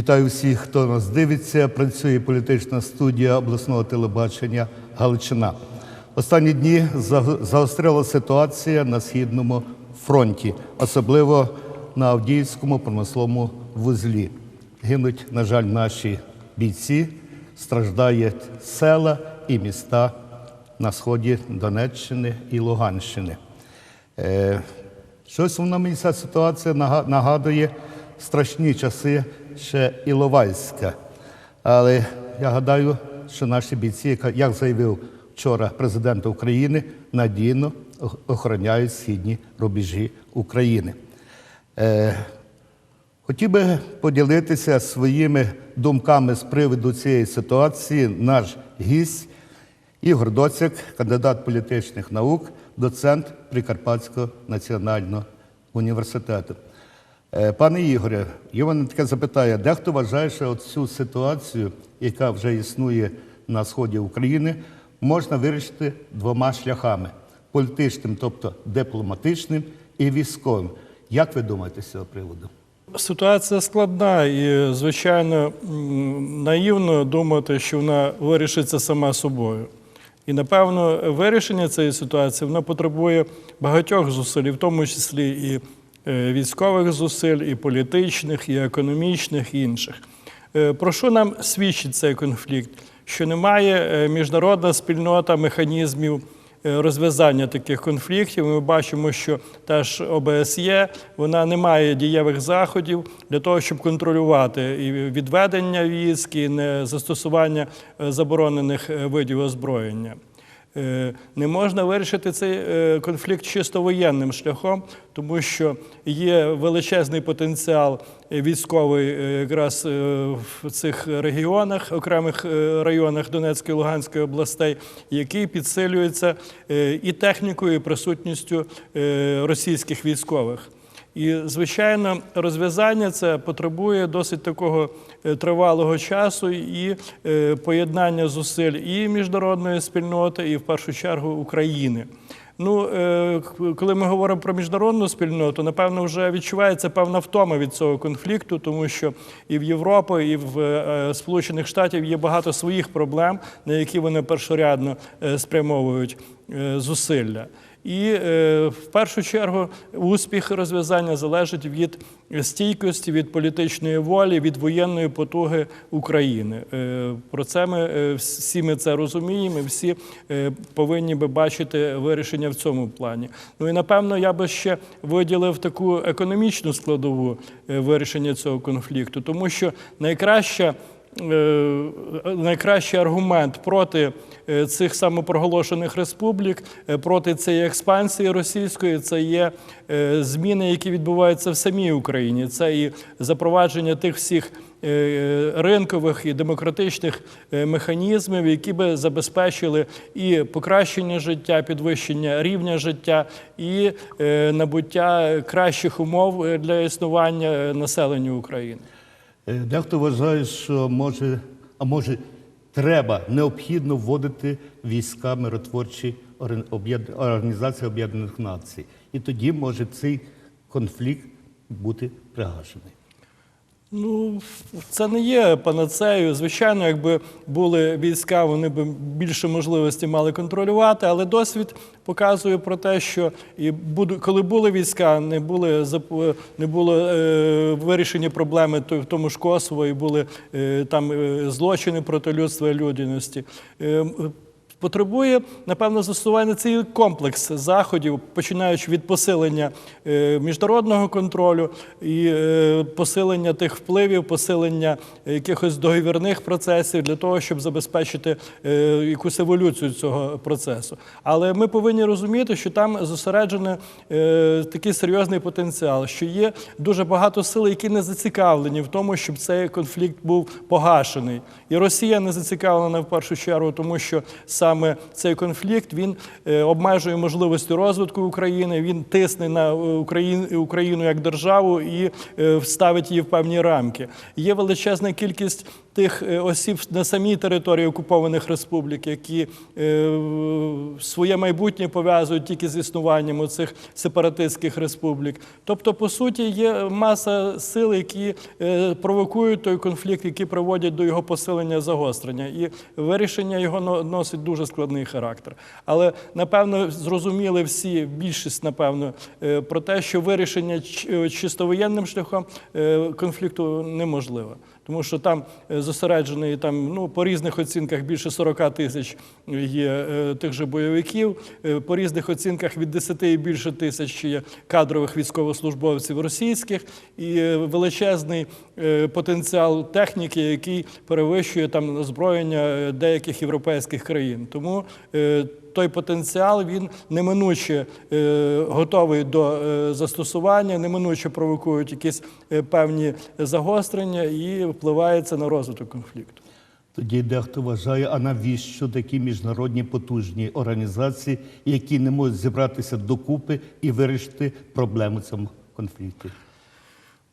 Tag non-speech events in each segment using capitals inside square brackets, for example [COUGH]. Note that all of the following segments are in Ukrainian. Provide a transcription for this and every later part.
Вітаю всіх, хто нас дивиться. Працює політична студія обласного телебачення Галичина. Останні дні за- заострила ситуація на східному фронті, особливо на Авдіївському промисловому вузлі. Гинуть, на жаль, наші бійці, страждають села і міста на сході Донеччини і Луганщини. Е, Щось вона мені ця ситуація нагадує страшні часи ще Іловайська. Але я гадаю, що наші бійці, як заявив вчора президент України, надійно охороняють східні рубежі України. Е, Хотів би поділитися своїми думками з приводу цієї ситуації наш гість Ігор Доцяк, кандидат політичних наук, доцент Прикарпатського національного університету. Е, Пане Ігоре, мене таке запитання. Дехто вважає, що цю ситуацію, яка вже існує на сході України, можна вирішити двома шляхами: політичним, тобто дипломатичним, і військовим. Як ви думаєте з цього приводу? Ситуація складна і, звичайно, наївно думати, що вона вирішиться сама собою. І, напевно, вирішення цієї ситуації воно потребує багатьох зусиль, в тому числі і військових зусиль, і політичних, і економічних, і інших. Е, Про що нам свідчить цей конфлікт? Що немає е, міжнародна спільнота механізмів е, розв'язання таких конфліктів. Ми бачимо, що та ж ОБСЄ вона не має дієвих заходів для того, щоб контролювати і відведення військ, і не застосування е, заборонених е, видів озброєння. Е, Не можна вирішити цей е, конфлікт чисто воєнним шляхом, тому що є величезний потенціал військовий е, якраз в цих регіонах, окремих районах Донецької і Луганської областей, який підсилюється і технікою, і присутністю російських військових. І, звичайно, розв'язання це потребує досить такого е, тривалого часу і е, поєднання зусиль і міжнародної спільноти, і в першу чергу України. Ну, е, коли ми говоримо про міжнародну спільноту, напевно, вже відчувається певна втома від цього конфлікту, тому що і в Європі, і в Сполучених Штатів є багато своїх проблем, на які вони першорядно спрямовують зусилля. І е, в першу чергу успіх розв'язання залежить від стійкості, від політичної волі, від воєнної потуги України. Е, про це ми е, всі ми це розуміємо. Всі повинні би бачити вирішення в цьому плані. Ну і напевно я би ще виділив таку економічну складову вирішення цього конфлікту, тому що найкраща. Е, найкращий аргумент проти е, цих самопроголошених республік, е, проти цієї експансії російської, це є зміни, які відбуваються в самій Україні. Це і запровадження тих всіх ринкових і демократичних механізмів, які би забезпечили і покращення життя, підвищення рівня життя, і набуття кращих умов для існування населення України. Е, Дехто вважає, що може, а може, треба необхідно вводити війська миротворчі Організації Об'єднаних Націй. І тоді може цей конфлікт бути пригашений. Ну, це не є панацею. Звичайно, якби були війська, вони б більше можливості мали контролювати, але досвід показує про те, що і коли були війська, не були зап- не було е, вирішені проблеми в тому ж Косово, і були е, там е, злочини проти людства і людяності. Е, Потребує, напевно, застосування цей комплекс заходів, починаючи від посилення е, міжнародного контролю і е, посилення тих впливів, посилення якихось договірних процесів для того, щоб забезпечити е, якусь еволюцію цього процесу. Але ми повинні розуміти, що там зосереджений такий серйозний потенціал, що є дуже багато сил, які не зацікавлені в тому, щоб цей конфлікт був погашений. І Росія не зацікавлена в першу чергу, тому що саме цей конфлікт він е, обмежує можливості розвитку України, він тисне на Україну, Україну як державу і е, ставить її в певні рамки. Є величезна кількість тих е, осіб на самій території окупованих республік, які е, своє майбутнє пов'язують тільки з існуванням цих сепаратистських республік. Тобто, по суті, є маса сил, які е, провокують той конфлікт, які приводять до його посилення загострення. І вирішення його носить дуже складний характер. Але напевно зрозуміли всі, більшість, напевно, про те, що вирішення чисто воєнним шляхом конфлікту неможливе. Тому що там е, зосереджений там, ну, по різних оцінках більше 40 тисяч є е, тих же бойовиків, е, по різних оцінках від 10 і більше тисяч є кадрових військовослужбовців російських, і е, величезний потенціал техніки, який перевищує там озброєння деяких європейських країн. Тому той потенціал він неминуче е, готовий до е, застосування, неминуче провокують якісь е, певні загострення і впливає це на розвиток конфлікту. Тоді дехто вважає, а навіщо такі міжнародні потужні організації, які не можуть зібратися докупи і вирішити проблему в цьому конфлікті?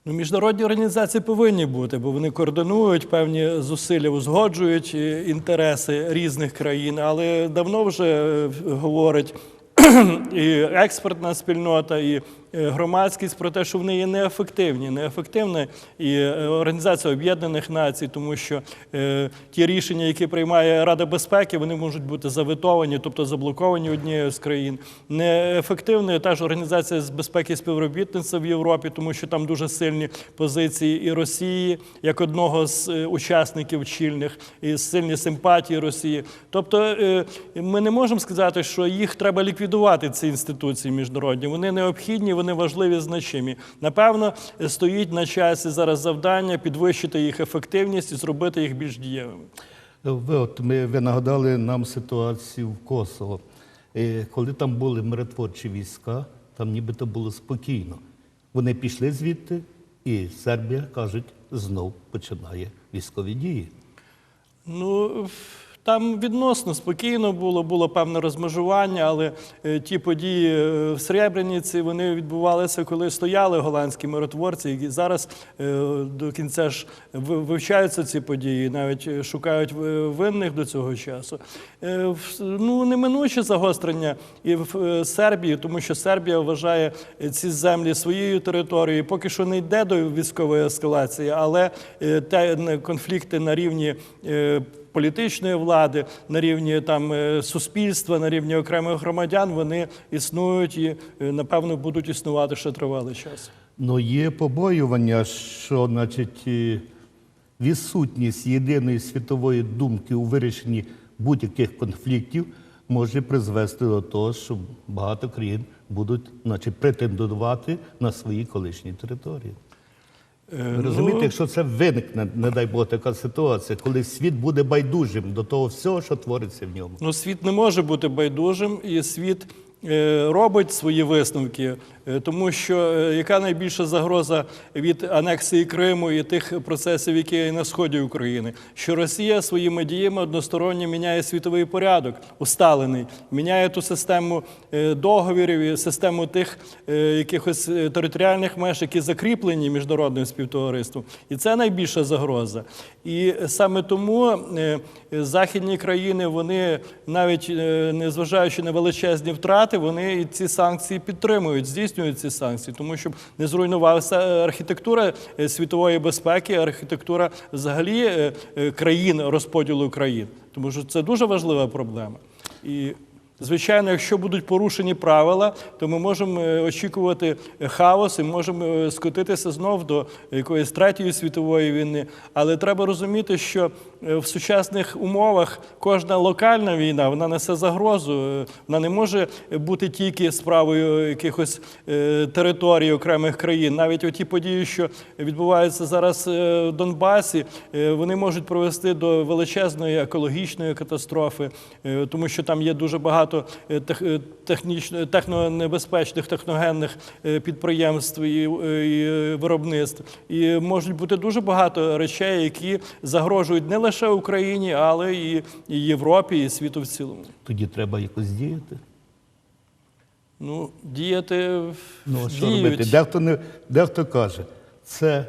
Ну, міжнародні організації повинні бути, бо вони координують певні зусилля, узгоджують е, інтереси різних країн, але давно вже е, говорить [CLEARS THROAT] і експертна спільнота, і громадськість про те, що вони є неефективні. Неефективна і е, Організація Об'єднаних Націй, тому що е, ті рішення, які приймає Рада безпеки, вони можуть бути заветовані, тобто заблоковані однією з країн. Неефективною та ж Організація з безпеки і співробітництва в Європі, тому що там дуже сильні позиції і Росії, як одного з е, учасників чільних, і сильні симпатії Росії. Тобто е, ми не можемо сказати, що їх треба ліквідувати, ці інституції міжнародні. Вони необхідні, вони важливі, значимі. Напевно, стоїть на часі зараз завдання підвищити їх ефективність і зробити їх більш дієвими. Ви, от, ми, ви нагадали нам ситуацію в Косово. Е, Коли там були миротворчі війська, там нібито було спокійно. Вони пішли звідти, і Сербія, кажуть, знов починає військові дії. Ну, там відносно спокійно було, було певне розмежування, але е, ті події е, в Сребрениці вони відбувалися, коли стояли голландські миротворці, які зараз е, до кінця ж вивчаються ці події, навіть шукають винних до цього часу. Ну, неминуче загострення і в Сербії, тому що Сербія вважає ці землі своєю територією. Поки що не йде до військової ескалації, але конфлікти на рівні. Політичної влади, на рівні там е, суспільства, на рівні окремих громадян, вони існують і е, напевно будуть існувати ще тривалий час. Ну, є побоювання, що значить, відсутність єдиної світової думки у вирішенні будь-яких конфліктів може призвести до того, що багато країн будуть значить, претендувати на свої колишні території. Е, Ви розумієте, якщо це виникне, не дай Бог, така ситуація, коли світ буде байдужим до того всього, що твориться в ньому. Ну, світ не може бути байдужим, і світ е, робить свої висновки, тому що е, яка найбільша загроза від анексії Криму і тих процесів, які є на сході України, що Росія своїми діями односторонньо міняє світовий порядок, усталений, міняє ту систему е, договірів і систему тих е, якихось е, територіальних меж, які закріплені міжнародним співтовариством. І це найбільша загроза. І саме тому е, західні країни, вони навіть е, незважаючи на величезні втрати, вони ці санкції підтримують, здійснюють ці санкції, тому щоб не зруйнувалася архітектура е, світової безпеки, архітектура взагалі е, е, країн розподілу країн, тому що це дуже важлива проблема. І Звичайно, якщо будуть порушені правила, то ми можемо е, очікувати хаос і можемо е, скотитися знов до якоїсь третьої світової війни. Але треба розуміти, що е, в сучасних умовах кожна локальна війна вона несе загрозу. Е, Вона не може бути тільки справою якихось е, територій окремих країн. Навіть оті події, що відбуваються зараз е, в Донбасі, е, вони можуть привести до величезної екологічної катастрофи, е, тому що там є дуже багато е, тех- е, технічно технонебезпечних техногенних е, підприємств і, е, і е, виробництв. І можуть бути дуже багато речей, які загрожують не лише Україні, але і, і Європі, і світу в цілому. Тоді треба якось діяти. Ну, діяти Ну, а що діють. робити? Дехто, не, дехто каже, це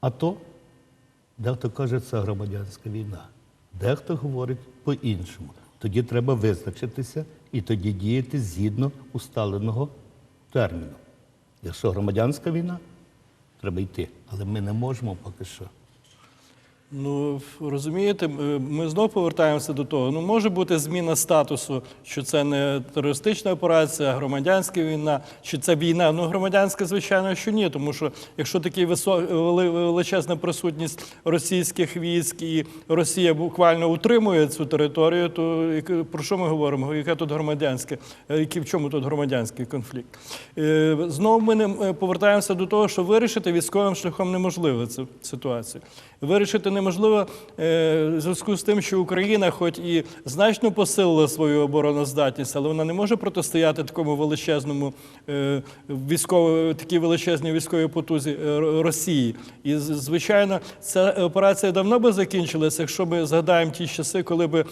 АТО, Дехто каже, це громадянська війна. Дехто говорить по-іншому. Тоді треба визначитися і тоді діяти згідно усталеного терміну. Якщо громадянська війна, треба йти. Але ми не можемо поки що. Ну, розумієте, е, ми знову повертаємося до того. Ну, може бути зміна статусу, що це не терористична операція, а громадянська війна, чи це війна. Ну, громадянська, звичайно, що ні, тому що якщо така величезна присутність російських військ і Росія буквально утримує цю територію, то про що ми говоримо? Яке тут громадянське? Е, який- В чому тут громадянський конфлікт? Е, Знову ми не повертаємося до того, що вирішити військовим шляхом неможливо цю ситуацію. Вирішити неможливо е, в зв'язку з тим, що Україна, хоч і значно посилила свою обороноздатність, але вона не може протистояти такому величезному е, військово, такій величезній військовій потузі е, Росії. І звичайно, ця операція давно би закінчилася, якщо ми згадаємо ті часи, коли би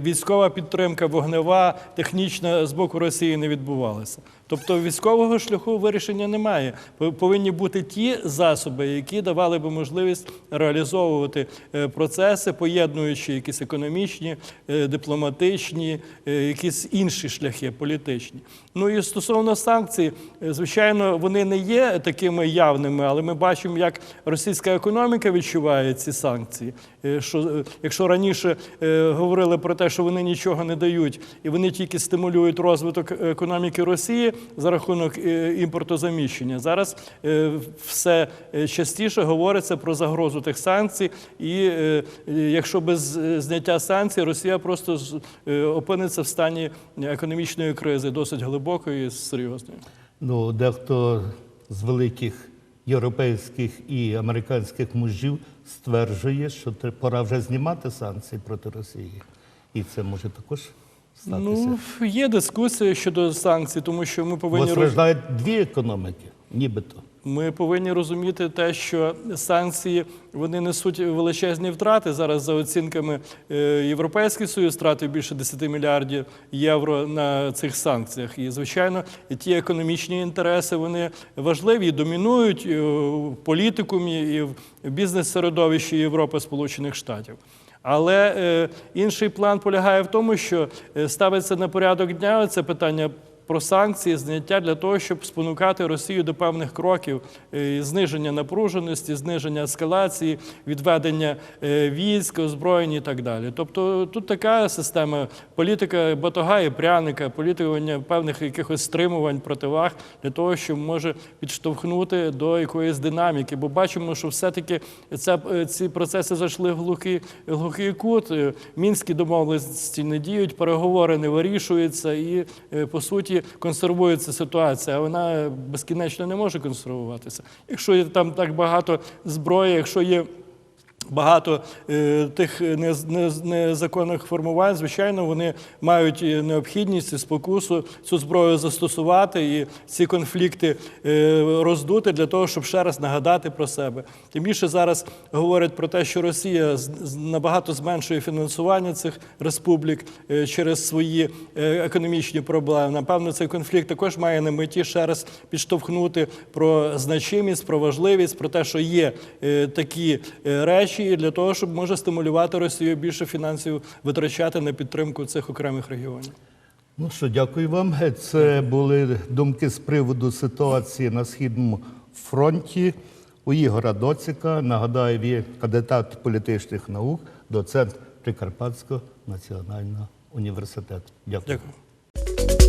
військова підтримка, вогнева, технічна з боку Росії не відбувалася. Тобто військового шляху вирішення немає. Повинні бути ті засоби, які давали би можливість реалізовувати е, процеси, поєднуючи якісь економічні, е, дипломатичні, е, якісь інші шляхи політичні. Ну і стосовно санкцій, звичайно, вони не є такими явними, але ми бачимо, як російська економіка відчуває ці санкції. Що якщо раніше говорили про те, що вони нічого не дають, і вони тільки стимулюють розвиток економіки Росії за рахунок е, імпортозаміщення, зараз е, все е, частіше говориться про загрозу тих санкцій, і якщо без зняття санкцій, Росія просто опиниться в стані економічної кризи, досить глибокої і серйозної. Ну, дехто з великих європейських і американських мужів стверджує, що пора вже знімати санкції проти Росії. І це може також статися. Ну є дискусія щодо санкцій, тому що ми Бо повинні роз... страждають дві економіки, нібито. Ми повинні розуміти те, що санкції вони несуть величезні втрати. Зараз за оцінками е, Європейський Союз втратив більше 10 мільярдів євро на цих санкціях. І звичайно, ті економічні інтереси вони важливі, і домінують е, в політикумі і в бізнес-середовищі Європи Сполучених Штатів. Але е, інший план полягає в тому, що е, ставиться на порядок дня це питання про санкції, зняття для того, щоб спонукати Росію до певних кроків е, зниження напруженості, зниження ескалації, відведення е, військ, озброєнь і так далі. Тобто тут така система політика батога і пряника, політикування певних якихось стримувань, противаг для того, що може підштовхнути до якоїсь динаміки. Бо бачимо, що все-таки ця, е, ці процеси зайшли в глухий, глухий кут. Мінські домовленості не діють, переговори не вирішуються і, е, по суті, консервується ситуація. А вона безкінечно не може консервуватися. Якщо є там так багато зброї, якщо є Багато е, тих нез- нез- незаконних формувань, звичайно, вони мають необхідність і спокусу цю зброю застосувати і ці конфлікти е, роздути для того, щоб ще раз нагадати про себе. Тим більше зараз говорять про те, що Росія набагато зменшує фінансування цих республік е, через свої е, економічні проблеми. Напевно, цей конфлікт також має на меті ще раз підштовхнути про значимість, про важливість, про те, що є е, такі е, речі, і для того, щоб може стимулювати Росію більше фінансів витрачати на підтримку цих окремих регіонів. Ну що, дякую вам. Це були думки з приводу ситуації на східному фронті у Ігора Доціка. Нагадаю, він кандидат політичних наук, доцент Прикарпатського національного університету. Дякую. Дякую.